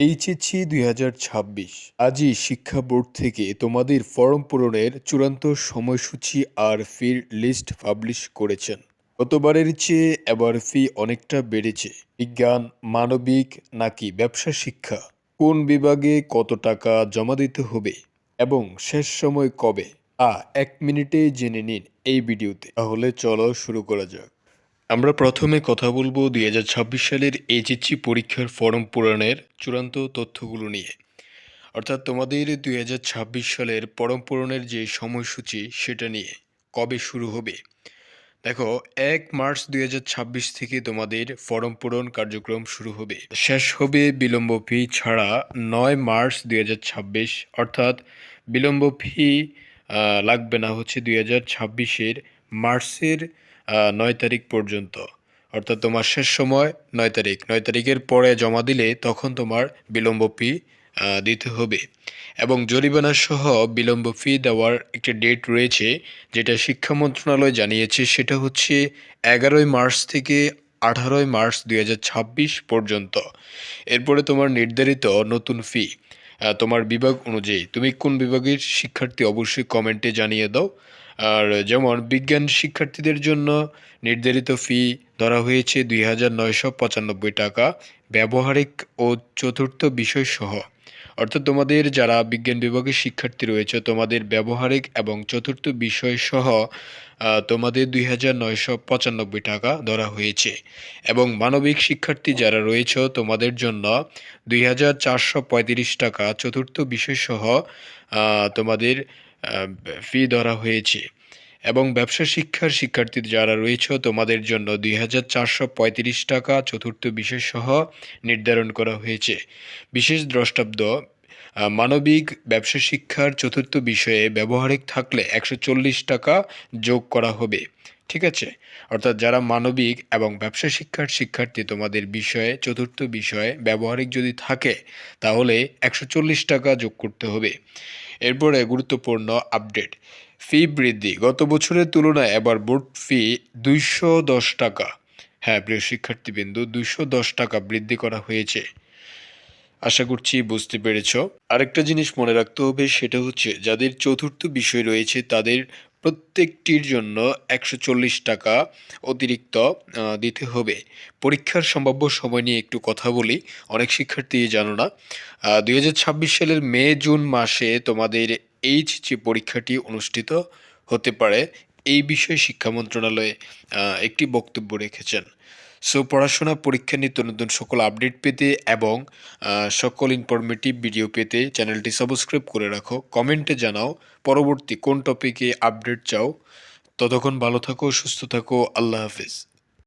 HSC দুই হাজার ছাব্বিশ। আজই শিক্ষা বোর্ড থেকে তোমাদের ফর্ম পূরণের চূড়ান্ত সময়সূচি আর ফির লিস্ট পাবলিশ করেছেন। গতবারের চেয়ে এবার ফি অনেকটা বেড়েছে। বিজ্ঞান, মানবিক নাকি ব্যবসা শিক্ষা? কোন বিভাগে কত টাকা জমা দিতে হবে? এবং শেষ সময় কবে? আ, এক মিনিটে জেনে নিন এই ভিডিওতে। তাহলে চলো শুরু করা যাক। আমরা প্রথমে কথা বলব দুই হাজার ছাব্বিশ সালের এইচএসসি পরীক্ষার ফর্ম পূরণের চূড়ান্ত তথ্যগুলো নিয়ে। অর্থাৎ তোমাদের দুই হাজার ছাব্বিশ সালের ফর্ম পূরণের যে সময়সূচি, সেটা নিয়ে কবে শুরু হবে? দেখো, এক মার্চ দুই হাজার ছাব্বিশ থেকে তোমাদের ফর্ম পূরণ কার্যক্রম শুরু হবে। শেষ হবে বিলম্ব ফি ছাড়া নয় মার্চ দুই হাজার ছাব্বিশ, অর্থাৎ বিলম্ব ফি লাগবে না হচ্ছে দুই হাজার ছাব্বিশের মার্চের নয় তারিখ পর্যন্ত। অর্থাৎ তোমার শেষ সময় নয় তারিখ। নয় তারিখের পরে জমা দিলে তখন তোমার বিলম্ব ফি দিতে হবে। এবং জরিমানা সহ বিলম্ব ফি দেওয়ার একটি ডেট রয়েছে, যেটা শিক্ষা মন্ত্রণালয় জানিয়েছে, সেটা হচ্ছে এগারোই মার্চ থেকে আঠারোই মার্চ দু হাজার ছাব্বিশ পর্যন্ত। এরপরে তোমার নির্ধারিত নতুন ফি তোমার বিভাগ অনুযায়ী। তুমি কোন বিভাগের শিক্ষার্থী অবশ্যই কমেন্টে জানিয়ে দাও। আর যেমন বিজ্ঞান শিক্ষার্থীদের জন্য নির্ধারিত ফি ধরা হয়েছে দুই হাজার নয়শো পঁচানব্বই টাকা, ব্যবহারিক ও চতুর্থ বিষয় সহ। অর্থাৎ তোমাদের যারা বিজ্ঞান বিভাগের শিক্ষার্থী রয়েছে, তোমাদের ব্যবহারিক এবং চতুর্থ বিষয় সহ তোমাদের দুই হাজার নয়শো পঁচানব্বই টাকা ধরা হয়েছে। এবং মানবিক শিক্ষার্থী যারা রয়েছে, তোমাদের জন্য দুই হাজার চারশো পঁয়ত্রিশ টাকা চতুর্থ বিষয় সহ তোমাদের ফি ধরা হয়েছে। এবং ব্যবসা শিক্ষার শিক্ষার্থী যারা রয়েছে, তোমাদের জন্য দুই হাজার চারশো পঁয়ত্রিশ টাকা চতুর্থ বিষয় সহ নির্ধারণ করা হয়েছে। বিশেষ দ্রষ্টাব্দ মানবিক ব্যবসা শিক্ষার চতুর্থ বিষয়ে ব্যবহারিক থাকলে একশো চল্লিশ টাকা যোগ করা হবে। ঠিক আছে? অর্থাৎ যারা মানবিক এবং ব্যবসা শিক্ষার শিক্ষার্থী, তোমাদের বিষয়ে, চতুর্থ বিষয়ে ব্যবহারিক যদি থাকে, তাহলে একশো চল্লিশ টাকা যোগ করতে হবে। এরপরে গুরুত্বপূর্ণ আপডেট। ফি বৃদ্ধি। গত বছরের তুলনায় এবার বোর্ড ফি দুইশো দশ টাকা। হ্যাঁ প্রিয় শিক্ষার্থীবৃন্দু, দুইশো দশ টাকা বৃদ্ধি করা হয়েছে। আশা করছি বুঝতে পেরেছ। আরেকটা জিনিস মনে রাখতে হবে, সেটা হচ্ছে যাদের চতুর্থ বিষয় রয়েছে, তাদের প্রত্যেকটির জন্য একশো চল্লিশ টাকা অতিরিক্ত দিতে হবে। পরীক্ষার সম্ভাব্য সময় নিয়ে একটু কথা বলি। অনেক শিক্ষার্থী জানো না। দুই হাজার ছাব্বিশ সালের মে, জুন মাসে তোমাদের এইচ যে পরীক্ষাটি অনুষ্ঠিত হতে পারে। এই বিষয়ে শিক্ষা মন্ত্রণালয়ে একটি বক্তব্য রেখেছেন। সো পড়াশোনা পরীক্ষা নিত্য নতুন সকল আপডেট পেতে এবং সকল ইনফরমেটিভ ভিডিও পেতে চ্যানেলটি সাবস্ক্রাইব করে রাখো। কমেন্টে জানাও পরবর্তী কোন টপিকে আপডেট চাও। ততক্ষণ ভালো থাকো, সুস্থ থাকো, আল্লাহ হাফিজ।